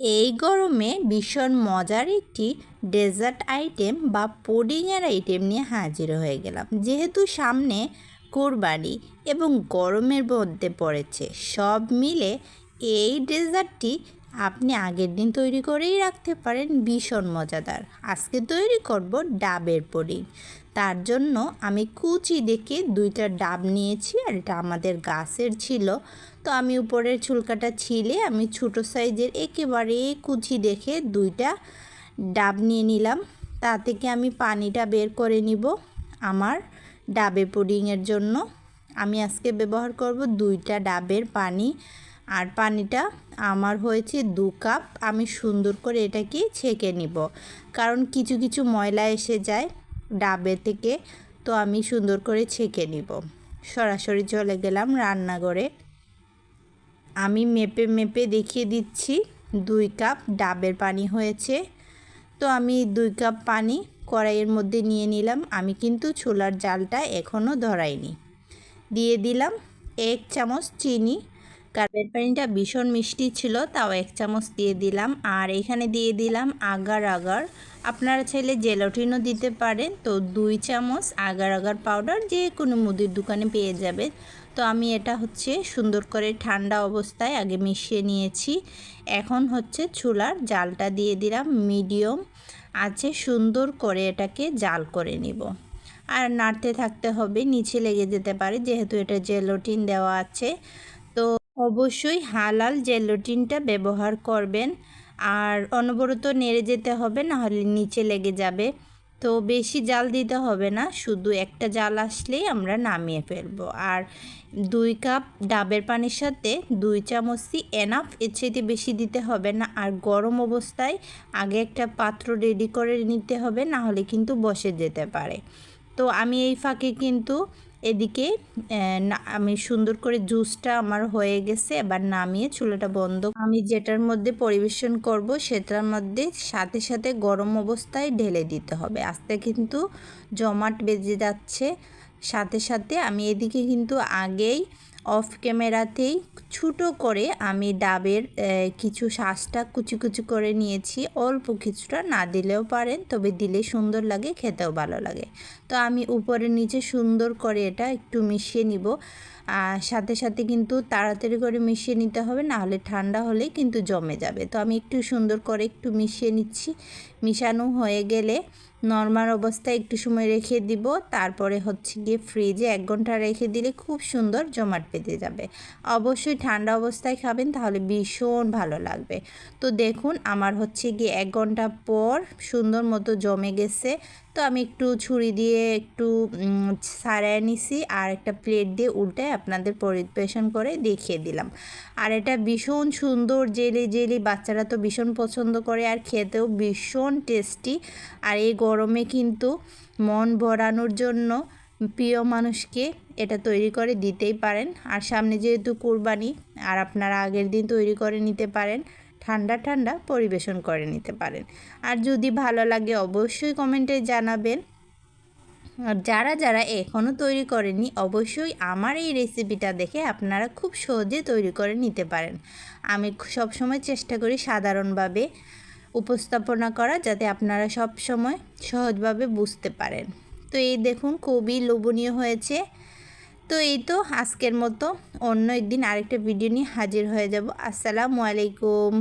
এই গরমে ভীষণ মজার একটি ডেজার্ট আইটেম বা পুডিংয়ের আইটেম নিয়ে হাজির হয়ে গেলাম। যেহেতু সামনে কোরবানি এবং গরমের মধ্যে পড়েছে, সব মিলে এই ডেজার্টটি আপনি আগের দিন তৈরি করেই রাখতে পারেন ভীষণ মজাদার। আজকে তৈরি করব ডাবের পুডিং তার জন্য আমি কুচি দেখে দুইটা ডাব নিয়েছি আর এটা আমাদের গাছের ছিল। তো আমি উপরের চুলকাটা ছিলে আমি ছোটো সাইজের একেবারে কুচি দেখে দুইটা ডাব নিয়ে নিলাম। তা থেকে আমি পানিটা বের করে নিব আমার ডাবে পুডিংয়ের জন্য। আমি আজকে ব্যবহার করব দুইটা ডাবের পানি। আর পানিটা আমার হয়েছে দু কাপ। আমি সুন্দর করে এটাকে ছেঁকে নিব। কারণ কিছু কিছু ময়লা এসে যায় ডাবে থেকে, তো আমি সুন্দর করে ছেঁকে নিব। সরাসরি চলে গেলাম রান্নাঘরে। আমি মেপে মেপে দেখিয়ে দিচ্ছি, দুই কাপ ডাবের পানি হয়েছে। তো আমি দুই কাপ পানি কড়াইয়ের মধ্যে নিয়ে নিলাম। আমি কিন্তু ছোলার জালটা এখনও ধরাইনি। দিয়ে দিলাম এক চামচ চিনি কার্পেট পানিটা ভীষণ মিষ্টি ছিল, তাও এক চামচ দিয়ে দিলাম। আর এখানে দিয়ে দিলাম আগার আগার। আপনারা চাইলে জেলোটিনও দিতে পারেন। তো দুই চামচ আগার আগার পাউডার যে কোনো মুদির দোকানে পেয়ে যাবে তো আমি এটা হচ্ছে সুন্দর করে ঠান্ডা অবস্থায় আগে মিশিয়ে নিয়েছি। এখন হচ্ছে চুলার জালটা দিয়ে দিলাম মিডিয়াম আছে, সুন্দর করে এটাকে জাল করে নিব। আর নাড়তে থাকতে হবে, নিচে লেগে যেতে পারে, যেহেতু এটা জেলোটিন দেওয়া আছে। তো অবশ্যই হালাল জেলোটিনটা ব্যবহার করবেন আর অনবরত নেড়ে যেতে হবে না হলে নিচে লেগে যাবে। তো বেশি জাল দিতে হবে না, শুধু একটা জাল আসলেই আমরা নামিয়ে ফেলব। আর দুই কাপ ডাবের পানির সাথে দুই চামচই এনাফ, এর চাইতে বেশি দিতে হবে না। আর গরম অবস্থায় আগে একটা পাত্র রেডি করে নিতে হবে না হলে কিন্তু বসে যেতে পারে। তো আমি এই ফাঁকে কিন্তু এদিকে আমি সুন্দর করে জুসটা আমার হয়ে গেছে, এবার নামিয়ে চুলাটা বন্ধ আমি যেটার মধ্যে পরিবেশন করব সেটার মধ্যে সাথে সাথে গরম অবস্থায় ঢেলে দিতে হবে। আস্তে কিন্তু জমাট বেজে যাচ্ছে। সাথে সাথে আমি এদিকে কিন্তু আগেই অফ ক্যামেরাতেই ছোটো করে আমি ডাবের কিছু শ্বাসটা কুচি কুচি করে নিয়েছি। অল্প কিছুটা না দিলেও পারেন, তবে দিলে সুন্দর লাগে, খেতেও ভালো লাগে। তো আমি উপরে নিচে সুন্দর করে এটা একটু মিশিয়ে নিব। সাথে সাথে কিন্তু তাড়াতাড়ি করে মিশিয়ে নিতে হবে না হলে ঠান্ডা হলে কিন্তু জমে যাবে। তো আমি একটু সুন্দর করে একটু মিশিয়ে নিচ্ছি। মিশানো হয়ে গেলে নর্মাল অবস্থায় একটু সময় রেখে দিব। তারপরে হচ্ছে গিয়ে ফ্রিজে এক ঘণ্টা রেখে দিলে খুব সুন্দর জমাট পেতে যাবে। অবশ্যই ঠান্ডা অবস্থায় খাবেন, তাহলে ভীষণ ভালো লাগবে। তো দেখুন, আমার হচ্ছে গিয়ে এক ঘণ্টা পর সুন্দর মতো জমে গেছে। তো আমি একটু ছুরি দিয়ে একটু সারায় নিছি আর একটা প্লেট দিয়ে উল্টে আপনাদের পরিবেশন করে দেখিয়ে দিলাম। আর এটা ভীষণ সুন্দর, জেলি জেলি, বাচ্চারা তো ভীষণ পছন্দ করে আর খেতেও ভীষণ টেস্টি। আর এই গরমে কিন্তু মন ভরানোর জন্য প্রিয় মানুষকে এটা তৈরি করে দিতেই পারেন। আর সামনে যেহেতু কোরবানি, আর আপনারা আগের দিন তৈরি করে নিতে পারেন ঠান্ডা ঠান্ডা পরিবেশন করে নিতে পারেন। আর যদি ভালো লাগে অবশ্যই কমেন্টে জানাবেন। আর যারা যারা এখনও তৈরি করেনি অবশ্যই আমার এই রেসিপিটা দেখে আপনারা খুব সহজে তৈরি করে নিতে পারেন। আমি সবসময় চেষ্টা করি সাধারণভাবে উপস্থাপনা করা যাতে আপনারা সব সময় সহজভাবে বুঝতে পারেন। তো এই দেখুন, খুবই লোভনীয় হয়েছে। তো এই তো আজকের মতো। অন্য একদিন আরেকটা ভিডিও নিয়ে হাজির হয়ে যাব। আসসালামু আলাইকুম।